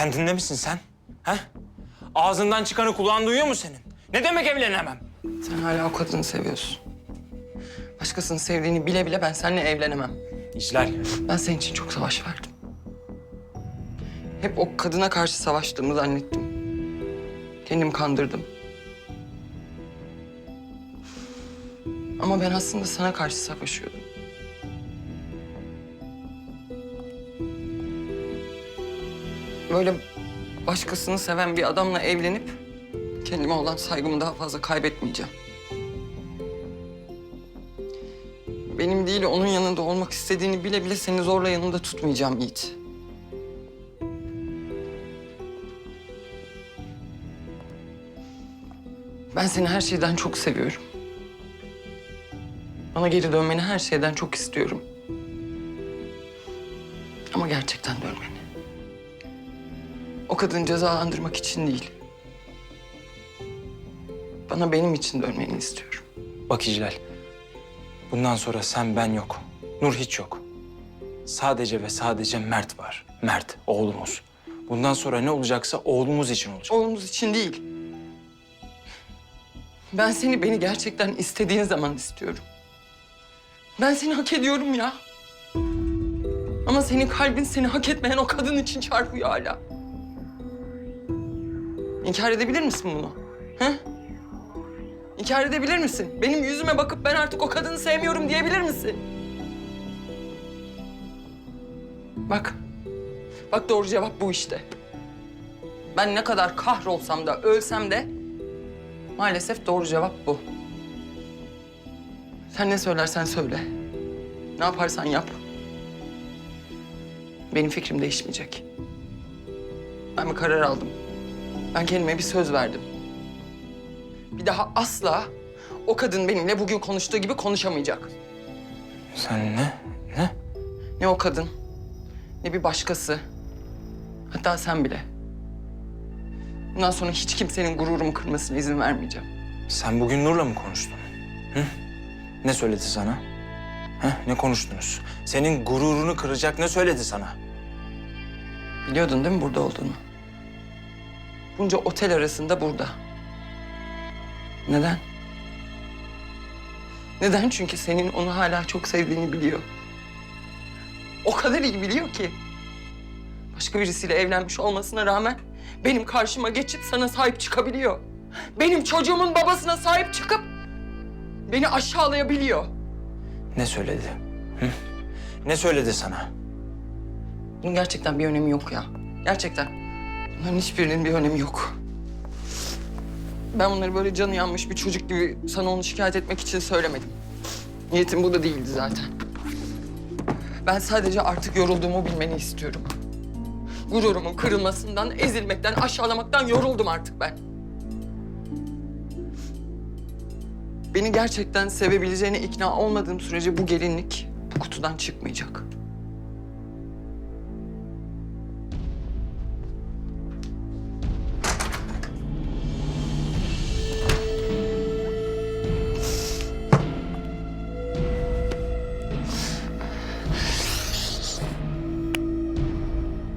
Kendinde misin sen? Ha? Ağzından çıkanı kulağın duyuyor mu senin? Ne demek evlenemem? Sen hala o kadını seviyorsun. Başkasını sevdiğini bile bile ben seninle evlenemem. İclal. Ben senin için çok savaş verdim. Hep o kadına karşı savaştığımı zannettim. Kendimi kandırdım. Ama ben aslında sana karşı savaşıyordum. Böyle başkasını seven bir adamla evlenip kendime olan saygımı daha fazla kaybetmeyeceğim. Benim değil onun yanında olmak istediğini bile bile seni zorla yanımda tutmayacağım Yiğit. Ben seni her şeyden çok seviyorum. Bana geri dönmeni her şeyden çok istiyorum. Ama gerçekten dönmeni. O kadını cezalandırmak için değil. Bana benim için dönmeni istiyorum. Bak İclal. Bundan sonra sen ben yok. Nur hiç yok. Sadece ve sadece Mert var. Mert, oğlumuz. Bundan sonra ne olacaksa oğlumuz için olacak. Oğlumuz için değil. Ben seni beni gerçekten istediğin zaman istiyorum. Ben seni hak ediyorum ya. Ama senin kalbin seni hak etmeyen o kadın için çarpıyor hala. İnkar edebilir misin bunu? He? İnkar edebilir misin? Benim yüzüme bakıp ben artık o kadını sevmiyorum diyebilir misin? Bak. Bak doğru cevap bu işte. Ben ne kadar kahrolsam da ölsem de maalesef doğru cevap bu. Sen ne söylersen söyle. Ne yaparsan yap. Benim fikrim değişmeyecek. Ben bir karar aldım. Ben kendime bir söz verdim. Bir daha asla o kadın benimle bugün konuştuğu gibi konuşamayacak. Sen ne? Ne? Ne o kadın, ne bir başkası. Hatta sen bile. Bundan sonra hiç kimsenin gururumu kırmasına izin vermeyeceğim. Sen bugün Nur'la mı konuştun? Hı? Ne söyledi sana? Ha? Ne konuştunuz? Senin gururunu kıracak ne söyledi sana? Biliyordun değil mi burada olduğunu? Bunca otel arasında burada. Neden? Neden? Çünkü senin onu hala çok sevdiğini biliyor. O kadar iyi biliyor ki. Başka birisiyle evlenmiş olmasına rağmen benim karşıma geçip sana sahip çıkabiliyor. Benim çocuğumun babasına sahip çıkıp beni aşağılayabiliyor. Ne söyledi? Hı? Ne söyledi sana? Bunun gerçekten bir önemi yok ya. Gerçekten. Bunların hiçbirinin bir önemi yok. Ben bunları böyle canı yanmış bir çocuk gibi sana onu şikayet etmek için söylemedim. Niyetim bu da değildi zaten. Ben sadece artık yorulduğumu bilmeni istiyorum. Gururumun kırılmasından, ezilmekten, aşağılamaktan yoruldum artık ben. Beni gerçekten sevebileceğine ikna olmadığım sürece bu gelinlik bu kutudan çıkmayacak.